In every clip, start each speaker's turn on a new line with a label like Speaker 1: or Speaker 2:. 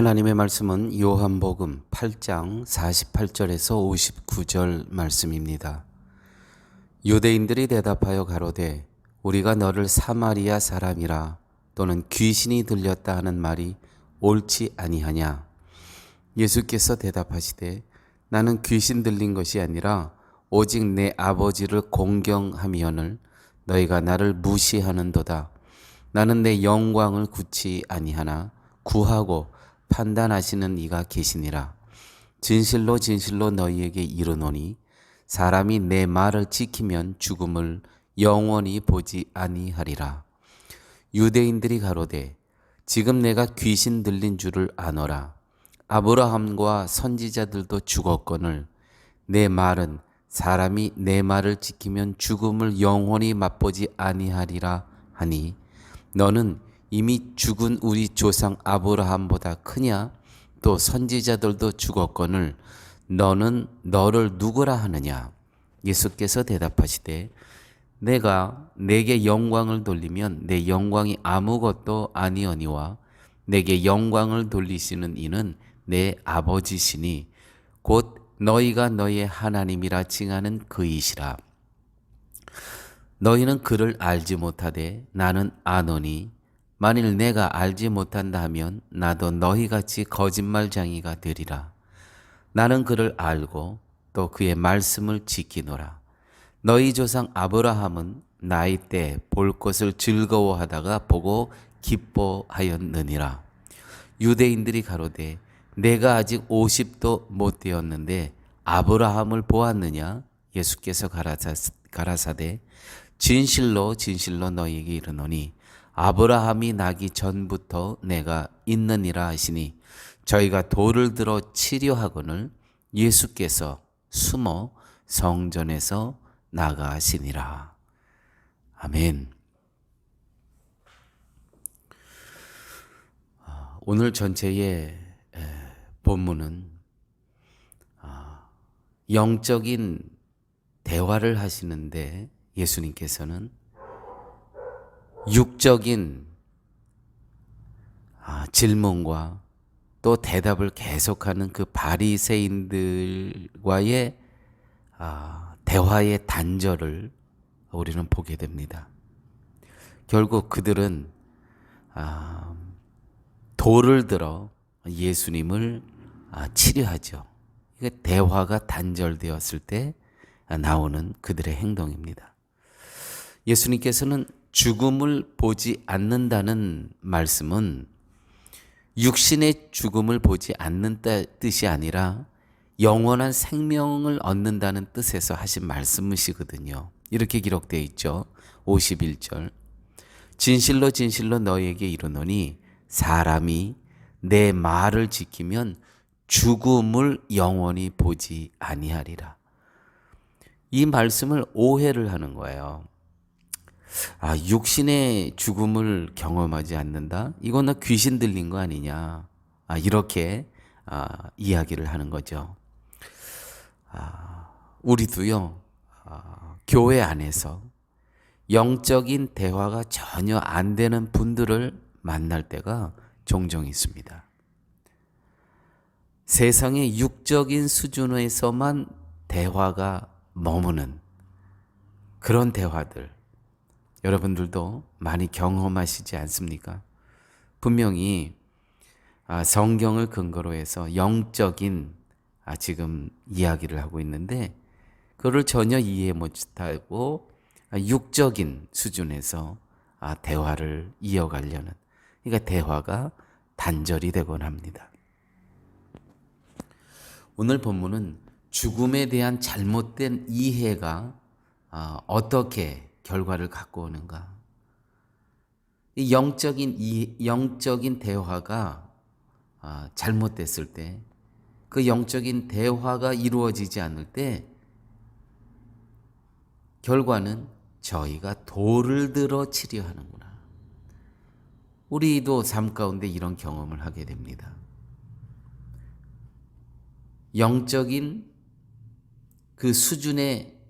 Speaker 1: 하나님의 말씀은 요한복음 8장 48절에서 59절 말씀입니다. 유대인들이 대답하여 가로되 우리가 너를 사마리아 사람이라 또는 귀신이 들렸다 하는 말이 옳지 아니하냐 예수께서 대답하시되 나는 귀신 들린 것이 아니라 오직 내 아버지를 공경하미언을 너희가 나를 무시하는도다 나는 내 영광을 굳이 아니하나 구하고 판단하시는 이가 계시니라. 진실로 진실로 너희에게 이르노니 사람이 내 말을 지키면 죽음을 영원히 보지 아니하리라. 유대인들이 가로되 지금 내가 귀신 들린 줄을 아노라. 아브라함과 선지자들도 죽었거늘 내 말은 사람이 내 말을 지키면 죽음을 영원히 맛보지 아니하리라 하니 너는 이미 죽은 우리 조상 아브라함보다 크냐? 또 선지자들도 죽었거늘 너는 너를 누구라 하느냐? 예수께서 대답하시되 내가 내게 영광을 돌리면 내 영광이 아무것도 아니오니와 내게 영광을 돌리시는 이는 내 아버지시니 곧 너희가 너희의 하나님이라 칭하는 그이시라. 너희는 그를 알지 못하되 나는 아노니 만일 내가 알지 못한다 하면 나도 너희같이 거짓말쟁이가 되리라 나는 그를 알고 또 그의 말씀을 지키노라 너희 조상 아브라함은 나이 때 볼 것을 즐거워하다가 보고 기뻐하였느니라. 유대인들이 가로되 내가 아직 50도 못 되었는데 아브라함을 보았느냐? 예수께서 가라사, 가라사대 진실로 진실로 너희에게 이르노니 아브라함이 나기 전부터 내가 있느니라 하시니 저희가 돌을 들어 치료하거늘 예수께서 숨어 성전에서 나가시니라. 아멘. 아, 오늘 전체의 본문은 아, 영적인 대화를 하시는데 예수님께서는 육적인 아, 질문과 또 대답을 계속하는 그 바리새인들과의 대화의 단절을 우리는 보게 됩니다. 결국 그들은 아, 돌을 들어 예수님을 아, 치료하죠. 이게 대화가 단절되었을 때 나오는 그들의 행동입니다. 예수님께서는 죽음을 보지 않는다는 말씀은 육신의 죽음을 보지 않는 뜻이 아니라 영원한 생명을 얻는다는 뜻에서 하신 말씀이시거든요. 이렇게 기록되어 있죠. 51절. 진실로 진실로 너희에게 이르노니 사람이 내 말을 지키면 죽음을 영원히 보지 아니하리라. 이 말씀을 오해를 하는 거예요. 아, 육신의 죽음을 경험하지 않는다? 이건 나 귀신 들린 거 아니냐? 아, 이렇게 아, 이야기를 하는 거죠. 아, 우리도요, 아, 교회 안에서 영적인 대화가 전혀 안 되는 분들을 만날 때가 종종 있습니다. 세상의 육적인 수준에서만 대화가 머무는 그런 대화들 여러분들도 많이 경험하시지 않습니까? 분명히 아, 성경을 근거로 해서 영적인 아, 지금 이야기를 하고 있는데 그를 전혀 이해 못하고 아, 육적인 수준에서 아, 대화를 이어가려는 그러니까 대화가 단절이 되곤 합니다. 오늘 본문은 죽음에 대한 잘못된 이해가 어떻게 결과를 갖고 오는가? 이 영적인 이 영적인 대화가 잘못됐을 때 그 영적인 대화가 이루어지지 않을 때 결과는 저희가 돌을 들어 치료하는구나. 우리도 삶 가운데 이런 경험을 하게 됩니다. 영적인 그 수준에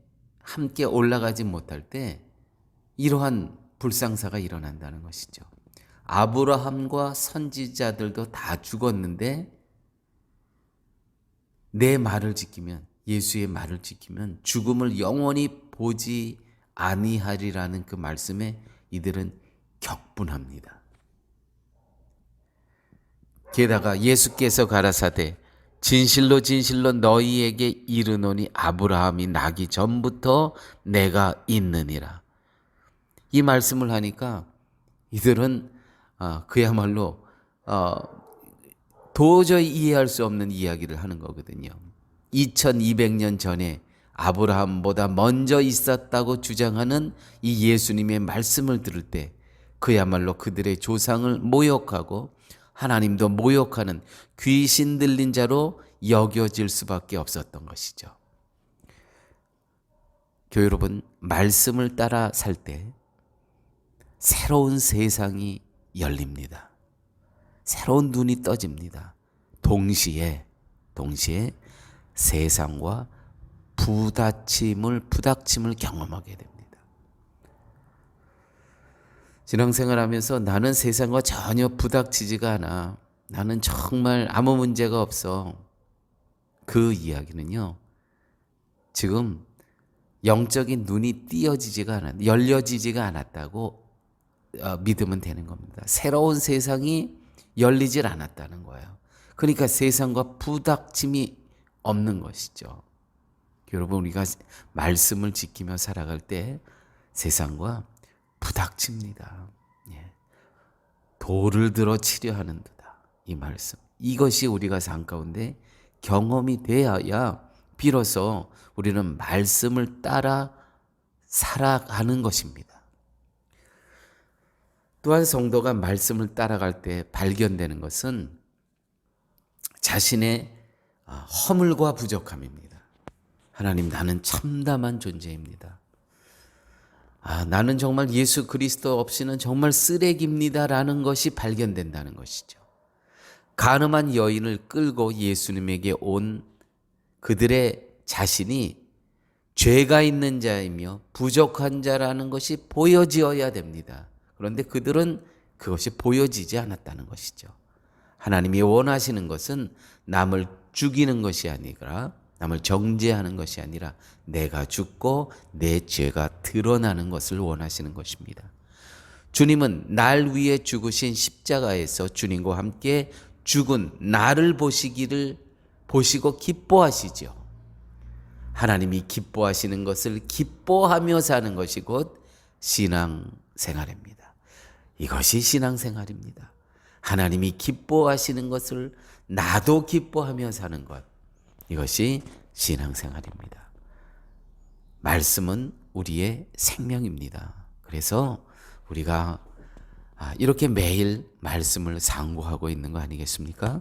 Speaker 1: 함께 올라가지 못할 때 이러한 불상사가 일어난다는 것이죠. 아브라함과 선지자들도 다 죽었는데 내 말을 지키면 예수의 말을 지키면 죽음을 영원히 보지 아니하리라는 그 말씀에 이들은 격분합니다. 게다가 예수께서 가라사대 진실로 진실로 너희에게 이르노니 아브라함이 나기 전부터 내가 있느니라. 이 말씀을 하니까 이들은 아, 그야말로 어, 도저히 이해할 수 없는 이야기를 하는 거거든요. 2200년 전에 아브라함보다 먼저 있었다고 주장하는 이 예수님의 말씀을 들을 때 그야말로 그들의 조상을 모욕하고 하나님도 모욕하는 귀신 들린 자로 여겨질 수밖에 없었던 것이죠. 교회 여러분, 말씀을 따라 살 때 새로운 세상이 열립니다. 새로운 눈이 떠집니다. 동시에, 동시에 세상과 부닥침을, 부닥침을 경험하게 됩니다. 신앙생활 하면서 나는 세상과 전혀 부닥치지가 않아. 나는 정말 아무 문제가 없어. 그 이야기는요, 지금 영적인 눈이 띄어지지가 않았, 열려지지가 않았다고 어, 믿으면 되는 겁니다. 새로운 세상이 열리질 않았다는 거예요. 그러니까 세상과 부닥침이 없는 것이죠. 여러분, 우리가 말씀을 지키며 살아갈 때 세상과 부닥칩니다. 예. 돌을 들어 치려 하는 듯다. 이 말씀. 이것이 우리가 삶 가운데 경험이 되어야 비로소 우리는 말씀을 따라 살아가는 것입니다. 또한 성도가 말씀을 따라갈 때 발견되는 것은 자신의 아, 허물과 부족함입니다. 하나님, 나는 참담한 존재입니다. 아, 나는 정말 예수 그리스도 없이는 정말 쓰레기입니다라는 것이 발견된다는 것이죠. 가늠한 여인을 끌고 예수님에게 온 그들의 자신이 죄가 있는 자이며 부족한 자라는 것이 보여지어야 됩니다. 그런데 그들은 그것이 보여지지 않았다는 것이죠. 하나님이 원하시는 것은 남을 죽이는 것이 아니라 남을 정죄하는 것이 아니라 내가 죽고 내 죄가 드러나는 것을 원하시는 것입니다. 주님은 날 위해 죽으신 십자가에서 주님과 함께 죽은 나를 보시기를 보시고 기뻐하시죠. 하나님이 기뻐하시는 것을 기뻐하며 사는 것이 곧 신앙 생활입니다. 이것이 신앙 생활입니다. 하나님이 기뻐하시는 것을 나도 기뻐하며 사는 것. 이것이 신앙생활입니다. 말씀은 우리의 생명입니다. 그래서 우리가 아, 이렇게 매일 말씀을 상고하고 있는 거 아니겠습니까?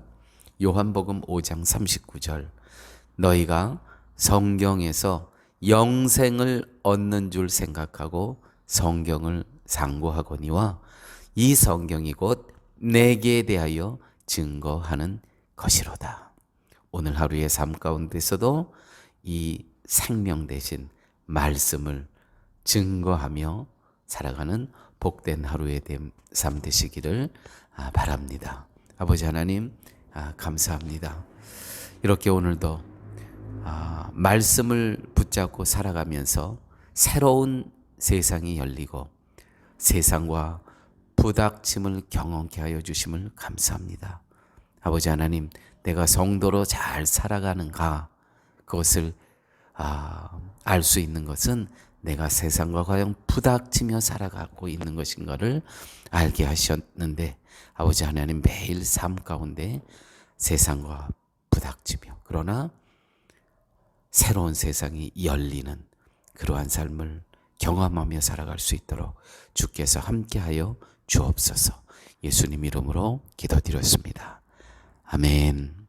Speaker 1: 요한복음 5장 39절 너희가 성경에서 영생을 얻는 줄 생각하고 성경을 상고하거니와 이 성경이 곧 내게 대하여 증거하는 것이로다. 오늘 하루의 삶 가운데서도 이 생명 대신 말씀을 증거하며 살아가는 복된 하루의 삶 되시기를 아, 바랍니다. 아버지 하나님, 아, 감사합니다. 이렇게 오늘도 아, 말씀을 붙잡고 살아가면서 새로운 세상이 열리고 세상과 부닥침을 경험케 하여 주심을 감사합니다. 아버지 하나님, 내가 성도로 잘 살아가는가 그것을 아, 알 수 있는 것은 내가 세상과 과연 부닥치며 살아가고 있는 것인가를 알게 하셨는데 아버지 하나님 매일 삶 가운데 세상과 부닥치며 그러나 새로운 세상이 열리는 그러한 삶을 경험하며 살아갈 수 있도록 주께서 함께하여 주옵소서 예수님 이름으로 기도드렸습니다. 아멘.